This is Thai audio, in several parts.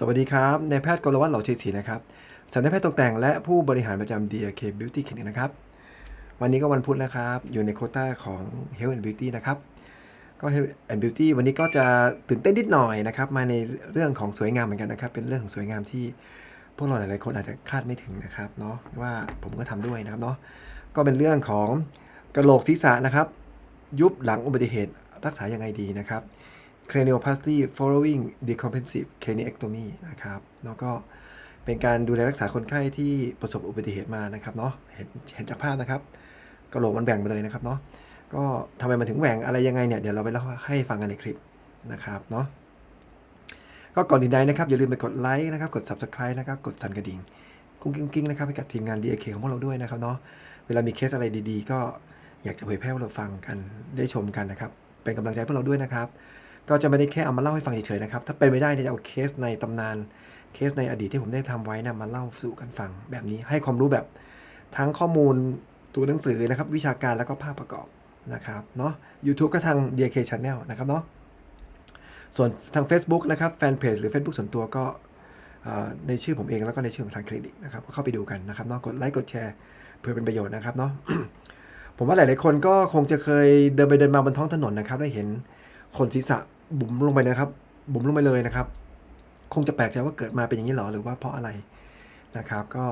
สวัสดีครับนายแพทย์กรวัตรเหล่าเฉยศรีนะครับสัญญาแพทย์ตกแต่งและผู้บริหารประจำ DRK Beauty Clinic นะครับ วันนี้ก็วันพุธนะครับ อยู่ในโคต้าของ Health and Beauty นะครับ ก็ Health and Beauty วันนี้ก็จะตื่นเต้นนิดหน่อยนะครับ มาในเรื่องของสวยงามเหมือนกันนะครับ เป็นเรื่องของสวยงามที่พวกเราหลายๆคนอาจจะคาดไม่ถึงนะครับเนาะว่าผมก็ทำด้วยนะครับเนาะก็เป็นเรื่องของกระโหลกศีรษะนะครับ ยุบหลังอุบัติเหตุรักษายังไงดีนะครับ cranioplasty following decompensive craniectomy นะครับ แล้วก็เป็นการดูแลรักษาคนไข้ที่ประสบอุบัติเหตุมานะครับเนาะ เห็นเห็นจากภาพนะครับกระโหลกมันแบ่งไปเลยนะครับเนาะ ก็ทำไมมันถึงแหว่งอะไรยังไงเนี่ย เดี๋ยวเราไปเล่าให้ฟังกันในคลิปนะครับเนาะ ก็ก่อนอื่นใดนะครับ อย่าลืมไปกดไลค์นะครับ กด subscribe นะครับ กดสั่นกระดิ่ง กุ้งกิ้งกิ้งนะครับให้กับทีมงาน DAK ของพวกเราด้วยนะครับเนาะ เวลามีเคสอะไรดีๆ ก็อยากจะเผยแพร่ให้เราฟังกัน ได้ชมกันนะครับ เป็นกำลังใจพวกเราด้วยนะครับ ก็จะไม่ได้แค่เอามาเล่าให้ฟังเฉยๆนะครับ ถ้าเป็นไม่ได้จะเอาเคสในตำนาน เคสในอดีตที่ผมได้ทำไว้นะมาเล่าสู่กันฟัง แบบนี้ให้ความรู้แบบทั้งข้อมูลตัวหนังสือนะครับ วิชาการแล้วก็ภาพประกอบนะครับเนาะ YouTube ก็ทาง DK Channel นะครับเนาะ ส่วนทาง Facebook นะครับแฟนเพจหรือ Facebook ส่วนตัวก็ในชื่อผมเองแล้วก็ในชื่อของทางคลินิกนะครับก็เข้าไปดูกันนะครับเนาะกดไลค์กดแชร์เพื่อเป็นประโยชน์นะครับเนาะผมว่าหลาย ๆ คนก็คงจะเคยเดินไปเดินมาบนท้องถนนนะครับ ได้เห็น คนศีรษะบุ๋มลงไปนะครับ บุ๋มลงไปเลยนะครับ คงจะแปลกใจว่าเกิดมาเป็นอย่างนี้หรอหรือว่าเพราะอะไรนะครับ ก็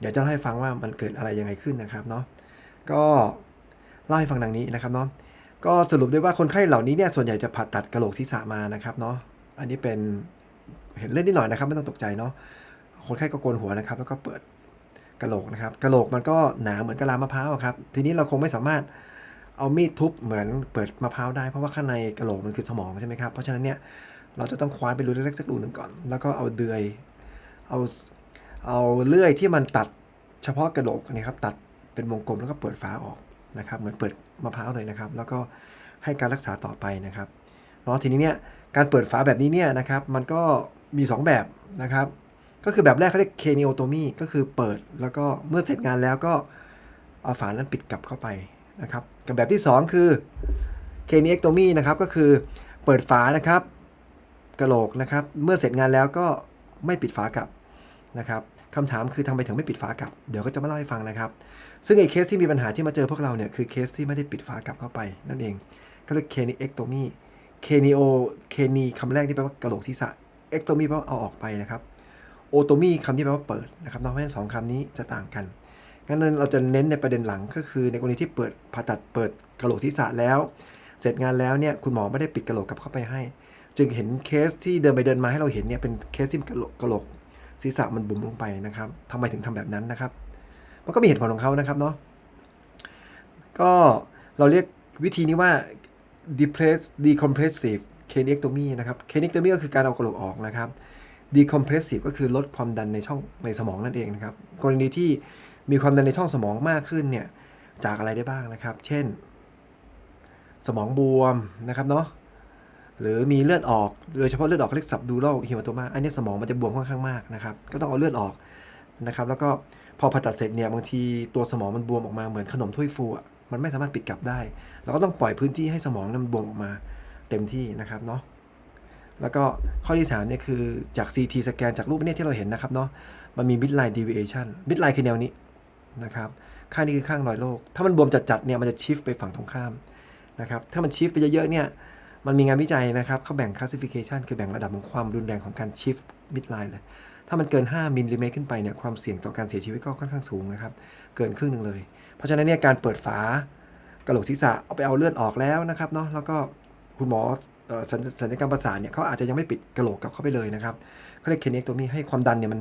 เดี๋ยวจะให้ฟังว่ามันเกิดอะไรยังไงขึ้นนะครับเนาะก็เล่าให้ฟังดังนี้นะครับเนาะก็สรุปได้ว่าคนไข้เหล่านี้เนี่ยส่วนใหญ่จะผ่าตัดกระโหลกศีรษะมานะครับเนาะอันนี้เป็นเห็นเล่นนิดหน่อยนะครับ ไม่ต้องตกใจเนาะคนไข้ก็โกนหัวนะครับ แล้วก็เปิดกระโหลกนะครับกระโหลกมันก็หนาเหมือนกะลามะพร้าวครับ ทีนี้เราคงไม่สามารถ เอามีดทุบเหมือนเปิดมะพร้าวได้เพราะว่าข้างในกระโหลกมันคือสมองใช่ไหมครับ เพราะฉะนั้นเนี่ยเราจะต้องคว้านไปรูเล็กๆสักรูหนึ่งก่อน แล้วก็เอาเดือยเอาเอาเลื่อยที่มันตัดเฉพาะกระโหลกนะครับตัดเป็นวงกลมแล้วก็เปิดฝาออกนะครับ เหมือนเปิดมะพร้าวเลยนะครับ แล้วก็ให้การรักษาต่อไปนะครับเนาะทีนี้เนี่ยการเปิดฝาแบบนี้เนี่ยนะครับมันก็มี 2 แบบนะครับ ก็คือแบบแรกเขาเรียกเคเนโอโตมีก็คือเปิดแล้วก็เมื่อเสร็จงานแล้วก็เอาฝานั้นปิดกลับเข้าไป นะครับกับแบบที่ 2 คือเคเน e โตมีนะครับก็คือเปิดฝานะครับกระโหลกนะครับเมื่อเสร็จงานแล้วก็ไม่ปิดฝากลับนะครับคำถามคือทำไมถึงไม่ปิดฝากลับ เดี๋ยวก็จะมาเล่าให้ฟังนะครับ ซึ่งไอ้เคสที่มีปัญหาที่มาเจอพวกเราเนี่ยคือเคสที่ไม่ได้ปิดฝากลับเข้าไปนั่นเอง ก็เรียกเคนีเอ็กโตมีเคนีโอเคนีคำแรกที่แปลว่ากระโหลกศีรษะเอ็กโตมีแปลว่าเอาออกไปนะครับโอโตมีคำที่แปลว่าเปิดนะครับนอกจากนั้นสองคำนี้จะต่างกัน งั้นเราจะเน้นในประเด็นหลังก็คือในกรณีที่เปิดผ่าตัดเปิดกระโหลกศีรษะแล้ว เสร็จงานแล้วเนี่ยคุณหมอไม่ได้ปิดกระโหลกกลับเข้าไปให้ จึงเห็นเคสที่เดินไปเดินมาให้เราเห็นเนี่ยเป็นเคสที่กระโหลกกระโหลกศีรษะมันบุ๋มลงไปนะครับทำไมถึงทำแบบนั้นนะครับ มันก็มีเหตุผลของเขานะครับเนาะก็เราเรียกวิธีนี้ว่า depress decompressive craniectomy นะครับ craniectomy ก็คือการเอากระโหลกออกนะครับ decompressive ก็คือลดความดันในช่องในสมองนั่นเองนะครับ กรณีที่ มีความดันในช่องสมองมากขึ้นเนี่ยจากอะไรได้บ้างนะครับ เช่น สมองบวมนะครับเนาะหรือมีเลือดออกโดยเฉพาะเลือดออกเรียก subdural hematoma อันนี้สมองมันจะบวมค่อนข้างมากนะครับ ก็ต้องเอาเลือดออกนะครับ แล้วก็พอผ่าตัดเสร็จเนี่ยบางทีตัวสมองมันบวมออกมาเหมือนขนมถ้วยฟูอะมันไม่สามารถปิดกลับได้เราก็ต้องปล่อยพื้นที่ให้สมองนั้นบวมออกมาเต็มที่นะครับเนาะแล้วก็ข้อที่3เนี่ยคือจาก CT สแกนจากรูปเนี่ยที่เราเห็นนะครับเนาะมันมี midline deviation midline คือแนวนี้ นะครับข้างนี้คือข้างรอยโรคถ้ามันบวมจัดๆเนี่ยมันจะ shift ไปฝั่งตรงข้ามนะครับถ้ามัน shift ไปเยอะๆเนี่ยมันมีงานวิจัยนะครับเขาแบ่ง classification คือแบ่งระดับของความรุนแรงของการ shift midline เลยถ้ามันเกิน 5มิลลิเมตรขึ้นไปเนี่ยความเสี่ยงต่อการเสียชีวิตก็ค่อนข้างสูงนะครับเกินครึ่งหนึ่งเลย เพราะฉะนั้นเนี่ยการเปิดฝากระโหลกศีรษะเอาไปเอาเลือดออกแล้วนะครับเนาะแล้วก็คุณหมอสัญญกรรมประสาทเนี่ยเขาอาจจะยังไม่ปิดกระโหลกกลับเข้าไปเลยนะครับเขาเรียกเคเนกตัวมีให้ความดันเนี่ยมัน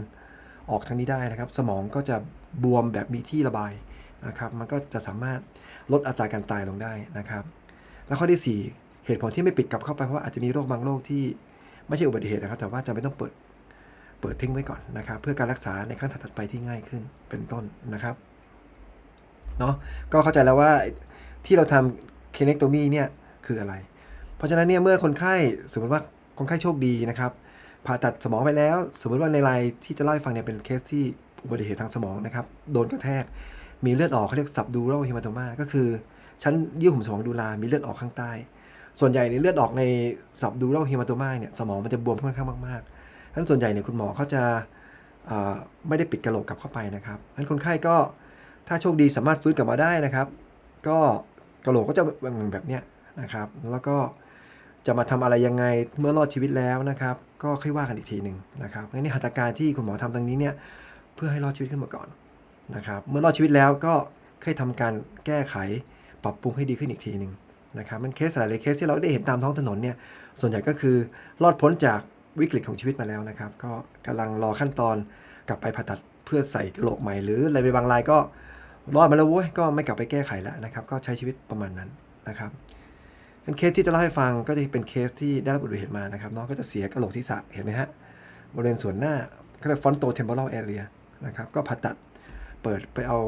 ออกทางนี้ได้นะครับ สมองก็จะบวมแบบมีที่ระบายนะครับ มันก็จะสามารถลดอัตราการตายลงได้นะครับ แล้วข้อที่ 4 เหตุผลที่ไม่ปิดกลับเข้าไปเพราะว่าอาจจะมีโรคบางโรคที่ไม่ใช่อุบัติเหตุนะครับ แต่ว่าจะไม่ต้องเปิดเปิดทิ้งไว้ก่อนนะครับ เพื่อการรักษาในขั้นถัดไปที่ง่ายขึ้นเป็นต้นนะครับเนาะก็เข้าใจแล้วว่าที่เราทำเคเนกโตมีเนี่ยคืออะไร เพราะฉะนั้นเนี่ยเมื่อคนไข้สมมติว่าคนไข้โชคดีนะครับ ผ่าตัดสมองไปแล้ว สมมติว่าในรายที่จะเล่าให้ฟังเนี่ยเป็นเคสที่อุบัติเหตุทางสมองนะครับ โดนกระแทก มีเลือดออกเขาเรียก subdural hematoma ก็คือ ชั้นเยื่อหุ้มสมองดูลา มีเลือดออกข้างใต้ ส่วนใหญ่ในเลือดออกใน subdural hematoma เนี่ยสมองมันจะบวมค่อนข้างมากนั้นส่วนใหญ่เนี่ยคุณหมอเขาจะไม่ได้ปิดกระโหลกกลับเข้าไปนะครับนั้นคนไข้ก็ถ้าโชคดีสามารถฟื้นกลับมาได้นะครับ ก็กระโหลกก็จะเป็นแบบเนี้ยนะครับ แล้วก็ จะมาทำอะไรยังไงเมื่อรอดชีวิตแล้วนะครับ ก็ค่อยว่ากันอีกทีหนึ่งนะครับงั้นนี่หัตถการที่คุณหมอทำตรงนี้เนี่ยเพื่อให้รอดชีวิตขึ้นมาก่อนนะครับ เมื่อรอดชีวิตแล้วก็ค่อยทำการแก้ไขปรับปรุงให้ดีขึ้นอีกทีหนึ่งนะครับมันเคสหลายเคสที่เราได้เห็นตามท้องถนนเนี่ยส่วนใหญ่ก็คือรอดพ้นจากวิกฤตของชีวิตมาแล้วนะครับ ก็กำลังรอขั้นตอนกลับไปผ่าตัดเพื่อใส่กระโหลกใหม่หรืออะไรไปบางรายก็รอดมาแล้วเว้ยก็ไม่กลับไปแก้ไขแล้วนะครับ ก็ใช้ชีวิตประมาณนั้นนะครับ เป็นเคสที่จะเล่าให้ฟังก็จะเป็นเคสที่ได้รับอุบัติเหตุมานะครับน้องก็จะเสียกระโหลกศีรษะเห็นไหมฮะบริเวณส่วนหน้าเขาเรียกฟอนโตเทม p o r a l area นะครับก็ผ่าตัดเปิดไปเอา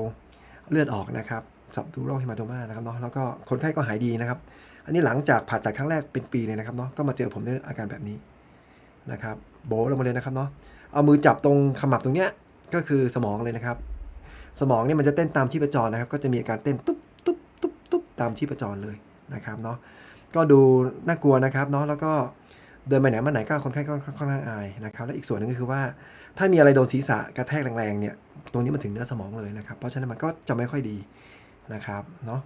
เลือดออกนะครับสับดูโรฮิมาโตมานะครับเนาะแล้วก็คนไข้ก็หายดีนะครับ อันนี้หลังจากผ่าตัดครั้งแรกเป็นปีเลยนะครับเนาะก็มาเจอผมด้วยอาการแบบนี้นะครับโบลงมาเลยนะครับเนาะเอามือจับตรงขมับตรงเนี้ยก็คือสมองเลยนะครับ สมองเนี่ยมันจะเต้นตามชีพจรนะครับ ก็จะมีอาการเต้นตุ๊บตุ๊บตุ๊บตุ๊บตามชีพจรเลย นะครับเนาะก็ดูน่ากลัวนะครับเนาะแล้วก็เดินไปไหนมาไหนก็คนไข้ก็ค่อนข้างอายนะครับและอีกส่วนหนึ่งก็คือว่า ถ้ามีอะไรโดนศีรษะกระแทกแรงๆเนี่ยตรงนี้มันถึงเนื้อสมองเลยนะครับ เพราะฉะนั้นมันก็จะไม่ค่อยดีนะครับเนาะ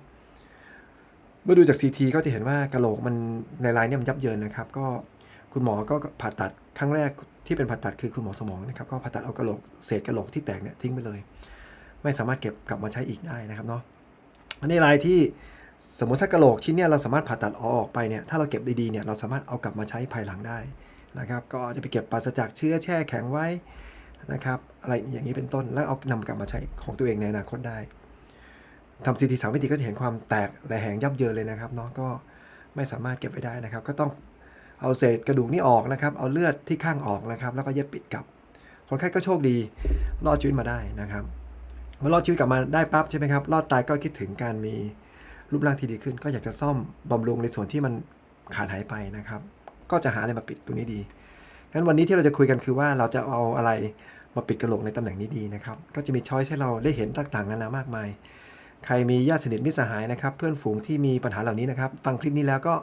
เมื่อดูจาก CT ก็จะเห็นว่ากระโหลกมันในลายเนี่ยมันยับเยินนะครับ ก็คุณหมอก็ผ่าตัดครั้งแรกที่เป็นผ่าตัดคือคุณหมอสมองนะครับ ก็ผ่าตัดเอากระโหลกเศษกระโหลกที่แตกเนี่ยทิ้งไปเลย ไม่สามารถเก็บกลับมาใช้อีกได้นะครับเนาะอันนี้ลายที่ สมมติถ้ากระโหลกชิ้นเนี่ยเราสามารถผ่าตัดออกไปเนี่ยถ้าเราเก็บดีๆเนี่ยเราสามารถเอากลับมาใช้ภายหลังได้นะครับ ก็จะไปเก็บปราศจากเชื้อแช่แข็งไว้นะครับอะไรอย่างนี้เป็นต้นแล้วเอานำกลับมาใช้ของตัวเองในอนาคตได้ทำซีทีสามมิติก็จะเห็นความแตกและแหงยับเยินเลยนะครับเนาะก็ไม่สามารถเก็บไว้ได้นะครับ ก็ต้องเอาเศษกระดูกนี่ออกนะครับ เอาเลือดที่ข้างออกนะครับ แล้วก็เย็บปิดกลับ คนไข้ก็โชคดีรอดชีวิตมาได้นะครับเมื่อรอดชีวิตกลับมาได้ปั๊บใช่ไหมครับรอดตายก็คิดถึงการมี รูปร่างที่ดีขึ้น ก็อยากจะซ่อมบำรุงในส่วนที่มันขาดหายไปนะครับ ก็จะหาอะไรมาปิดตรงนี้ดีงั้นวันนี้ที่เราจะคุยกันคือว่าเราจะเอาอะไรมาปิดกระโหลกในตำแหน่งนี้ดีนะครับ ก็จะมีช้อยให้เราได้เห็นต่างๆนานามากมาย ใครมีญาติสนิทมิตรสหายนะครับ เพื่อนฝูงที่มีปัญหาเหล่านี้นะครับ ฟังคลิปนี้แล้วก็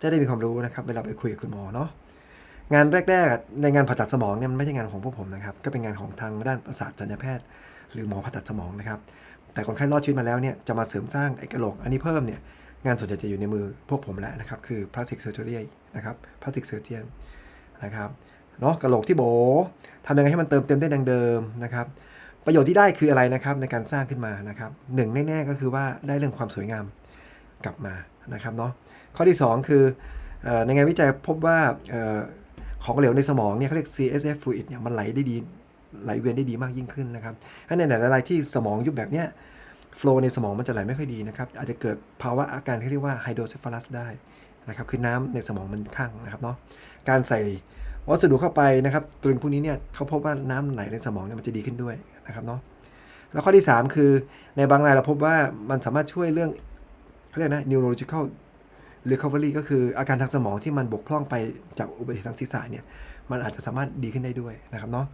จะได้มีความรู้นะครับ เวลาไปคุยกับคุณหมอเนาะงานแรกๆ ในงานผ่าตัดสมองเนี่ยมันไม่ใช่งานของพวกผมนะครับ ก็เป็นงานของทางด้านประสาทสัญญแพทย์ หรือหมอผ่าตัดสมองนะครับ แต่คนไข้รอดชีวิตมาแล้วเนี่ยจะมาเสริมสร้างไอ้กระโหลกอันนี้เพิ่มเนี่ยงานส่วนใหญ่จะอยู่ในมือพวกผมแล้วนะครับ คือ plastic surgery นะครับ plastic surgeon นนะครับเนาะกระโหลกที่โบทำยังไงให้มันเติมเต็มได้ดังเดิมนะครับประโยชน์ที่ได้คืออะไรนะครับในการสร้างขึ้นมานะครับหนึ่งแน่ๆก็คือว่าได้เรื่องความสวยงามกลับมานะครับเนาะข้อที่ 2 คือในงานวิจัยพบว่าของเหลวในสมองเนี่ยเขาเรียก CSF fluid เนี่ยมันไหลได้ดี ไหลเวียนได้ดีมากยิ่งขึ้นนะครับถ้าในหลายๆที่สมองยุบแบบเนี้ยโฟลในสมองมันจะไหลไม่ค่อยดีนะครับอาจจะเกิดภาวะอาการที่เรียกว่าไฮโดรเซฟาลัสได้นะครับคือน้ำในสมองมันข้างนะครับเนาะการใส่วัสดุเข้าไปนะครับตรึงพวกนี้เนี่ยเขาพบว่าน้ำไหลในสมองเนี่ยมันจะดีขึ้นด้วยนะครับเนาะแล้วข้อที่ 3 คือในบางรายเราพบว่ามันสามารถช่วยเรื่องเขาเรียกนะ neurological recovery ก็คืออาการทางสมองที่มันบกพร่องไปจากอุบัติเหตุทางศีรษะเนี่ยมันอาจจะสามารถดีขึ้นได้ด้วยนะครับเนาะ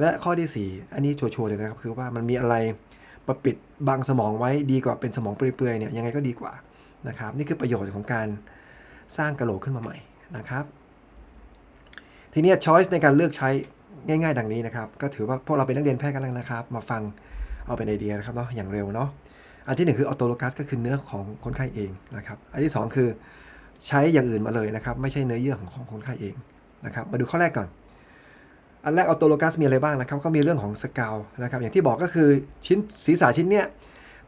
และข้อที่ 4 อันนี้ชัวร์ๆเลยนะครับ คือว่ามันมีอะไรประปิดบังสมองไว้ดีกว่าเป็นสมองเปลือยๆเนี่ยยังไงก็ดีกว่านะครับ นี่คือประโยชน์ของการสร้างกระโหลกขึ้นมาใหม่นะครับ ทีนี้ช้อยส์ในการเลือกใช้ง่าย ๆ ดังนี้นะครับ ก็ถือว่าพวกเราเป็นนักเรียนแพทย์กันแล้วนะครับ มาฟังเอาเป็นไอเดียนะครับเนาะอย่างเร็วเนาะอันที่หนึ่งคือออโตโลกัสก็คือเนื้อของคนไข้เองนะครับ อันที่สองคือใช้อย่างอื่นมาเลยนะครับ ไม่ใช่เนื้อเยื่อของของคนไข้เองนะครับ มาดูข้อแรกก่อน อันแรกออโตโลกัสมีอะไรบ้างนะครับก็มีเรื่องของสกาวนะครับอย่างที่บอกก็คือชิ้นศีรษะชิ้นเนี้ย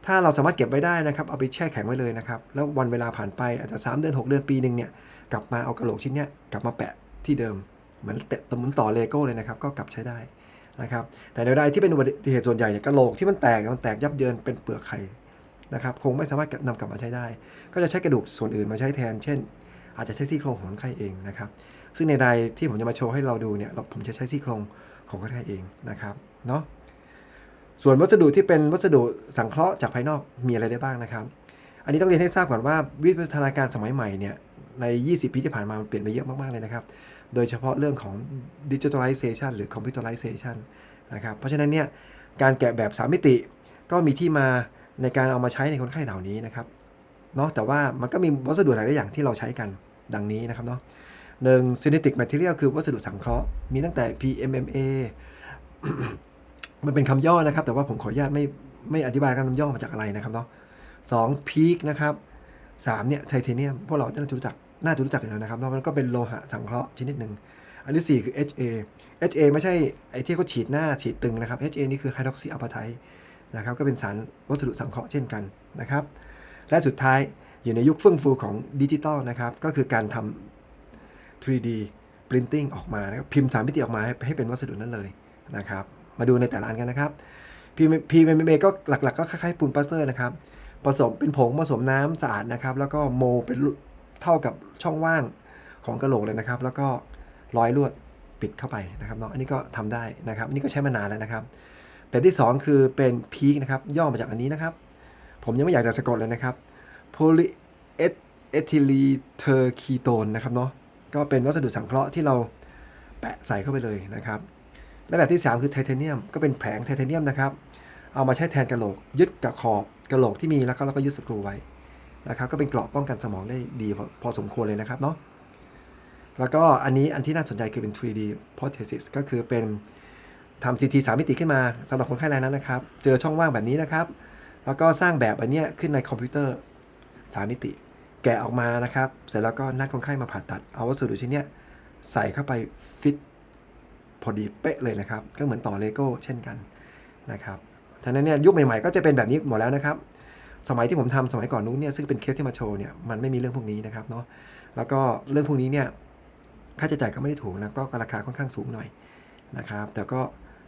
ถ้าเราสามารถเก็บไว้ได้นะครับเอาไปแช่แข็งไว้เลยนะครับแล้ววันเวลาผ่านไปอาจจะ 3 เดือน 6 เดือนปีหนึ่งเนี่ยกลับมาเอากระโหลกชิ้นเนี้ยกลับมาแปะที่เดิม เหมือนเตะเหมือนต่อเลโก้เลยนะครับก็กลับใช้ได้นะครับแต่ในรายที่เป็นอุบัติเหตุส่วนใหญ่เนี่ยกระโหลกที่มันแตกมันแตกยับเยินเป็นเปลือกไข่นะครับคงไม่สามารถนำกลับมาใช้ได้ ก็จะใช้กระดูกส่วนอื่นมาใช้แทน เช่น อาจจะใช้ซี่โครงของคนไข้เองนะครับ ซึ่งในรายที่ผมจะมาโชว์ให้เราดูเนี่ยเราผมจะใช้ซี่โครงของคนไข้เองนะครับเนาะส่วนวัสดุที่เป็นวัสดุสังเคราะห์จากภายนอกมีอะไรได้บ้างนะครับ อันนี้ต้องเรียนให้ทราบก่อนว่าวิวัฒนาการสมัยใหม่เนี่ยใน 20 ปีที่ผ่านมามันเปลี่ยนไปเยอะมาก ๆ เลยนะครับ โดยเฉพาะเรื่องของ digitalization หรือ computerization นนะครับ เพราะฉะนั้นเนี่ยการแกะแบบ 3 มิติก็มีที่มาในการเอามาใช้ในคนไข้เหล่านี้นะครับ เนาะแต่ว่ามันก็มีวัสดุหลายๆอย่างที่เราใช้กันดังนี้นะครับเนาะ หนึ่ง synthetic material คือวัสดุสังเคราะห์ มีตั้งแต่ PMMA มันเป็นคำย่อนะครับ แต่ว่าผมขออนุญาตไม่ไม่อธิบายกันมันย่อมาจากอะไรนะครับเนาะสอง peak นะครับสามเนี่ยไทเทเนียมพวกเราน่าจะรู้จักน่าจะรู้จักอยู่แล้วนะครับเนาะมันก็เป็นโลหะสังเคราะห์ชนิดหนึ่งอันที่สี่คือ HA HA ไม่ใช่ไอ้ที่เขาฉีดหน้าฉีดตึงนะครับ HA นี่คือไฮดรอกซีอัล t ไทนะครับก็เป็นสารวัสดุสังเคราะห์เช่นกันนะครับ และสุดท้ายอยู่ในยุคเฟื่องฟูของดิจิตอลนะครับ ก็คือการทำ 3D Printing ออกมานะครับพิมพ์สามมิติออกมาให้ใหเป็นวัสดุนั้นเลยนะครับ มาดูในแต่ละอันกันนะครับ PMMA ก็หลักๆก็คล้ายๆปูนปลาสเตอร์นะครับ ผสมเป็นผงผสมน้ำสะอาดนะครับ แล้วก็โมเป็นเท่ากับช่องว่างของกระโหลกเลยนะครับ แล้วก็ร้อยลวดปิดเข้าไปนะครับเนาะอันนี้ก็ทำได้นะครับอันนี่ก็ใช้มานานแล้วนะครับแบบที่ 2 คือเป็นพีคนะครับ ย่อมาจากอันนี้นะครับ ผมยังไม่อยากจะสะกดเลยนะครับ polyethylene นะครับเนาะ ก็เป็นวัสดุสังเคราะห์ที่เราแปะใส่เข้าไปเลยนะครับ และแบบที่ 3 คือไทเทเนียม ก็เป็นแผงไทเทเนียมนะครับ เอามาใช้แทนกระโหลก ยึดกับขอบกระโหลกที่มีแล้วก็แล้วก็ยึดสกรูไว้นะครับ ก็เป็นเกราะป้องกันสมองได้ดีพอพอสมควรเลยนะครับเนาะ แล้วก็อันนี้อันที่น่าสนใจคือเป็น 3D prosthesis ก็คือเป็นทำ CT 3มิติขึ้นมาสำหรับคนไข้รายนั้นนะครับ เจอช่องว่างแบบนี้นะครับ แล้วก็สร้างแบบอันนี้ขึ้นในคอมพิวเตอร์ 3 มิติ แกะออกมานะครับ เสร็จแล้วก็นัดคนไข้มาผ่าตัด เอาวัสดุชิ้นเนี้ยใส่เข้าไปฟิตพอดีเป๊ะเลยนะครับ ก็เหมือนต่อเลโก้เช่นกันนะครับฉะนั้นเนี่ยยุคใหม่ๆ ก็จะเป็นแบบนี้หมดแล้วนะครับ สมัยที่ผมทำสมัยก่อนนู้นเนี่ยซึ่งเป็นเคสที่มาโชว์เนี่ยมันไม่มีเรื่องพวกนี้นะครับเนาะ แล้วก็เรื่องพวกนี้เนี่ยค่าใช้จ่ายก็ไม่ได้ถูกนะก็ราคาค่อนข้างสูงหน่อยนะครับ แต่ก็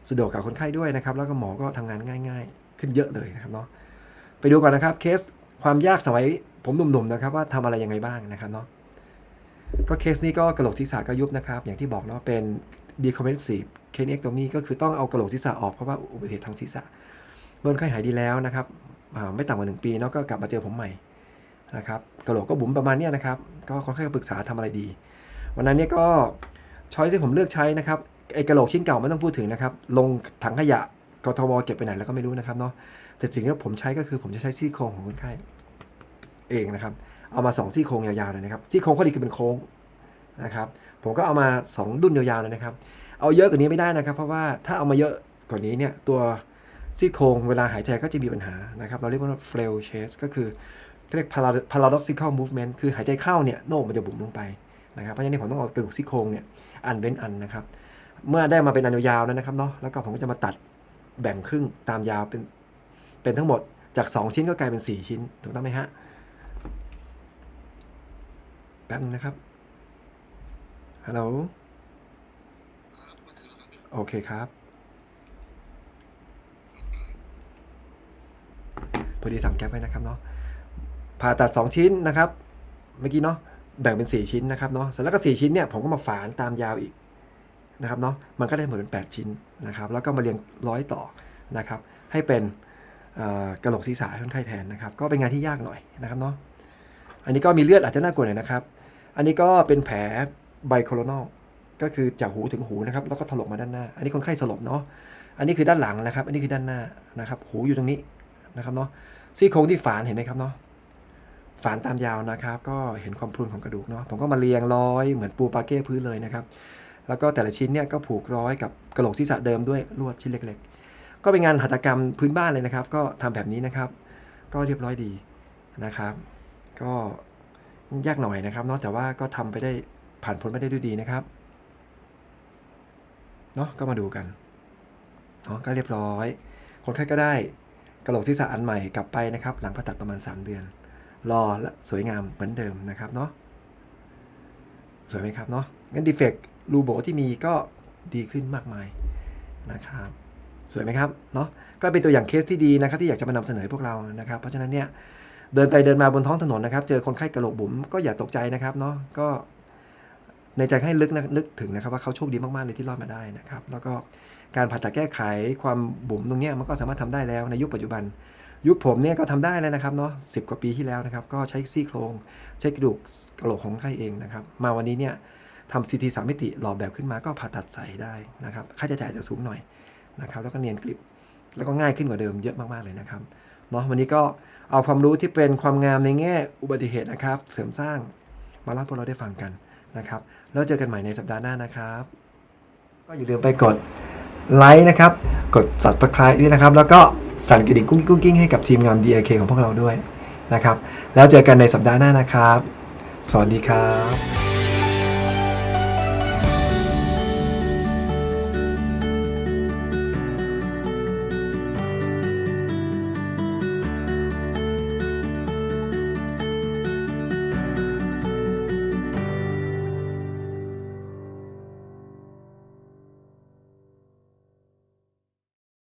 สะดวกกับคนไข้ด้วยนะครับ แล้วก็หมอก็ทำงานง่าย ๆ ขึ้นเยอะเลยนะครับเนาะ ไปดูก่อนนะครับเคสความยากสมัย ผมหนุ่มๆนะครับว่าทำอะไรยังไงบ้างนะครับเนาะก็เคสนี้ก็กระโหลกศีรษะก็ยุบนะครับ อย่างที่บอกเนาะเป็น decomprehensive craniectomy ก็คือต้องเอากระโหลกศีรษะออกเพราะว่าอุบัติเหตุทางศีรษะเมื่อคนไข้หายดีแล้วนะครับไม่ต่ำกว่าหนึ่งปีเนาะก็กลับมาเจอผมใหม่นะครับกระโหลกก็บุ๋มประมาณเนี้ยนะครับก็คนไข้ก็ปรึกษาทำอะไรดี วันนั้นเนี่ยก็ช้อยที่ผมเลือกใช้นะครับไอ้กระโหลกชิ้นเก่าไม่ต้องพูดถึงนะครับ ลงถังขยะกทมเก็บไปไหนแล้วก็ไม่รู้นะครับเนาะแต่สิ่งที่ผมใช้ก็คือผมจะใช้ซี่โครงของคนไข้ เองนะครับ เอามาสองซี่โครงยาวๆเลยนะครับซี่โครงข้อดีคือเป็นโค้งนะครับผมก็เอามาสองดุนยาวๆเลยนะครับ เอาเยอะกว่านี้ไม่ได้นะครับ เพราะว่าถ้าเอามาเยอะกว่านี้เนี่ยตัวซี่โครงเวลาหายใจก็จะมีปัญหานะครับเราเรียกว่า flail chest ก็คือเรียก paradoxical movement คือหายใจเข้าเนี่ยโนกมันจะบุ๋มลงไปนะครับเพราะฉะนั้นผมต้องเอากระดูกซี่โครงเนี่ยอันเว้นอันนะครับ เมื่อได้มาเป็นอันยาวๆแล้วนะครับเนาะแล้วก็ผมก็จะมาตัดแบ่งครึ่งตามยาวเป็นเป็นทั้งหมดจาก 2 ชิ้นก็กลายเป็น 4 ชิ้นถูกต้องไหมฮะ แป๊บนึงนะครับ ฮัลโหล โอเคครับ พอดีสั่งแก๊ปไว้นะครับเนาะ ผ่าตัด 2 ชิ้นนะครับ เมื่อกี้เนาะ แบ่งเป็น 4 ชิ้นนะครับเนาะ เสร็จแล้วก็ 4 ชิ้นเนี่ย ผมก็มาฝานตามยาวอีกนะครับเนาะ มันก็ได้หมดเป็น 8 ชิ้นนะครับ แล้วก็มาเรียงร้อยต่อนะครับ ให้เป็นกระโหลกศีรษะให้คนไข้แทนนะครับ ก็เป็นงานที่ยากหน่อยนะครับเนาะ อันนี้ก็มีเลือดอาจจะน่ากลัวหน่อยนะครับ อันนี้ก็เป็นแผลไบโคโลนอลก็คือจากหูถึงหูนะครับ แล้วก็ถลกมาด้านหน้า อันนี้คนไข้สลบเนาะ อันนี้คือด้านหลังนะครับ อันนี้คือด้านหน้านะครับ หูอยู่ตรงนี้นะครับเนาะ ซี่โครงที่ฝานเห็นไหมครับเนาะ ฝานตามยาวนะครับ ก็เห็นความพรุนของกระดูกเนาะ ผมก็มาเรียงร้อยเหมือนปูปาเก้พื้นเลยนะครับ แล้วก็แต่ละชิ้นเนี่ยก็ผูกร้อยกับกระโหลกศีรษะเดิมด้วยลวดชิ้นเล็ก ๆ ก็เป็นงานหัตถกรรมพื้นบ้านเลยนะครับ ก็ทำแบบนี้นะครับ ก็เรียบร้อยดีนะครับ ก็ ยากหน่อยนะครับเนาะแต่ว่าก็ทำไปได้ผ่านพ้นไปได้ด้วยดีนะครับเนาะก็มาดูกันเนาะก็เรียบร้อย คนไข้ก็ได้กระโหลกศีรษะอันใหม่กลับไปนะครับ หลังผ่าตัดประมาณ 3 เดือน รอและสวยงามเหมือนเดิมนะครับเนาะสวยไหมครับเนาะงั้นดีเฟกรูโบที่มีก็ดีขึ้นมากมายนะครับสวยไหมครับเนาะก็เป็นตัวอย่างเคสที่ดีนะครับที่อยากจะมานำเสนอพวกเรานะครับ เพราะฉะนั้นเนี่ย เดินไปเดินมาบนท้องถนนนะครับ เจอคนไข้กระโหลกบุ๋มก็อย่าตกใจนะครับเนาะก็ในใจให้ลึกนะนึกถึงนะครับว่าเขาโชคดีมาก ๆ เลยที่รอดมาได้นะครับ แล้วก็การผ่าตัดแก้ไขความบุ๋มตรงนี้มันก็สามารถทำได้แล้วในยุคปัจจุบัน ยุคผมเนี่ยก็ทำได้แล้วนะครับเนาะสิกว่าปีที่แล้วนะครับ ก็ใช้ซี่โครงใช้กระดูกกระโหลกของไข้เองนะครับ มาวันนี้เนี่ยทำซีทีสามมิติหล่อแบบขึ้นมาก็ผ่าตัดใส่ได้นะครับค่าใช้จ่ายจะสูงหน่อยนะครับ แล้วก็เนียนกริบแล้วก็ง่ายขึ้นกว่าเดิมเยอะมากๆเลยนะครับ เนาะวันนี้ก็เอาความรู้ที่เป็นความงามในแง่อุบัติเหตุนะครับ เสริมสร้างมาเล่าให้พวกเราได้ฟังกันนะครับ แล้วเจอกันใหม่ในสัปดาห์หน้านะครับ ก็อย่าลืมไปกดไลค์นะครับ กด subscribe ด้วยนะครับ แล้วก็สั่นกระดิ่งกุ้งกุ้งกิ้งให้กับทีมงาน DAK ของพวกเราด้วยนะครับ แล้วเจอกันในสัปดาห์หน้านะครับ สวัสดีครับ